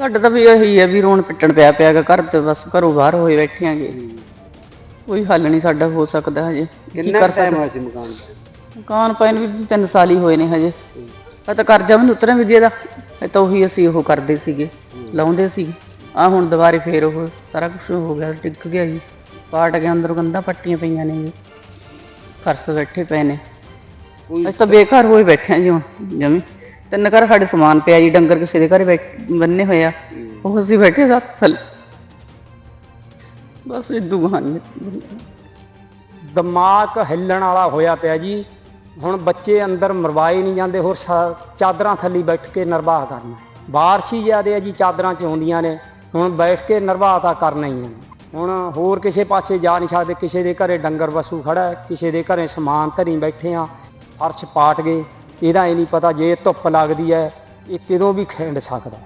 ਸਾਡਾ ਤਾਂ ਵੀ ਇਹੀ ਹੈ ਵੀ ਰੋਣ ਪਿੱਟਣ ਪਿਆ ਪਿਆਗਾ ਘਰ ਤੇ ਬਸ ਘਰੋਂ ਬਾਹਰ ਹੋਏ ਬੈਠਿਆਂਗੇ। ਕੋਈ ਹੱਲ ਨਹੀਂ ਸਾਡਾ ਹੋ ਸਕਦਾ ਹਜੇ। ਕੀ ਕਿੰਨਾ ਕਰ ਟਾਈਮ ਸਕਦੇ? ਹੋਇਆ ਸੀ ਮਕਾਨ ਦਾ? ਮਕਾਨ ਪੈਨ ਵੀ ਜੀ ਤਿੰਨ ਸਾਲ ਹੀ ਹੋਏ ਨੇ ਹਜੇ। ਆ ਤਾਂ ਕਰਜ਼ਾ ਵੀ ਉਤਰਿਆ ਵੀ ਜੀ ਇਹਦਾ। ਇਹ ਤਾਂ ਉਹੀ ਅਸੀਂ ਉਹ ਕਰਦੇ ਸੀਗੇ ਲਾਉਂਦੇ ਸੀ। ਆ ਹੁਣ ਦੁਬਾਰੇ ਫੇਰ ਉਹ ਸਾਰਾ ਕੁਝ ਹੋ ਗਿਆ ਟਿਕ ਗਿਆ ਜੀ। ਪਾਟ ਗਿਆ ਅੰਦਰ ਗੰਦਾ ਪੱਟੀਆਂ ਪਈਆਂ ਨੇ ਜੀ। ਖਰਸ ਬੈਠੇ ਪਏ ਨੇ। ਅਸੀਂ ਤਾਂ ਬੇਘਰ ਹੋਏ ਬੈਠੇ ਆ ਜੀ ਹੁਣ ਜਮੀ। ਤਿੰਨ ਘਰ ਸਾਡੇ ਸਮਾਨ ਪਿਆ ਜੀ, ਡੰਗਰ ਕਿਸੇ ਦੇ ਘਰੇ ਬੈਠ- ਬੰਨੇ ਹੋਏ ਆ। ਉਹ ਅਸੀਂ ਬੈਠੇ ਸੱਤ ਥੱਲੇ। ਬਸ ਇਦੂ ਕਹਾਣੀ ਦਿਮਾਗ ਹਿੱਲਣ ਵਾਲਾ ਹੋਇਆ ਪਿਆ ਜੀ। ਹੁਣ ਬੱਚੇ ਅੰਦਰ ਮਰਵਾਏ ਨਹੀਂ ਜਾਂਦੇ, ਹੋਰ ਸਾ- ਚਾਦਰਾਂ ਥੱਲੇ ਬੈਠ ਕੇ ਨਿਰਵਾਹ ਕਰਨਾ। ਬਾਰਿਸ਼ ਹੀ ਜ਼ਿਆਦੇ ਆ ਜੀ, ਚਾਦਰਾਂ ਚ ਹੁੰਦੀਆਂ ਨੇ। ਹੁਣ ਬੈਠ ਕੇ ਨਿਰਵਾਹ ਤਾਂ ਕਰਨਾ ਹੀ ਹੈ ਹੁਣ ਹੋਰ ਕਿਸੇ ਪਾਸੇ ਜਾ ਨਹੀਂ ਸਕਦੇ, ਕਿਸੇ ਦੇ ਘਰੇ ਡੰਗਰ ਵਸੂ ਖੜਾ ਹੈ, ਕਿਸੇ ਦੇ ਘਰੇ ਸਮਾਨ ਧਰੀ ਬੈਠੇ ਆ। ਫਰਸ਼ ਪਾਟ ਗਏ। ਇਹਦਾ ਇਹ ਨਹੀਂ ਪਤਾ ਜੇ ਧੁੱਪ ਲੱਗਦੀ ਹੈ ਇਹ ਕਦੋਂ ਵੀ ਖਿੰਡ ਸਕਦਾ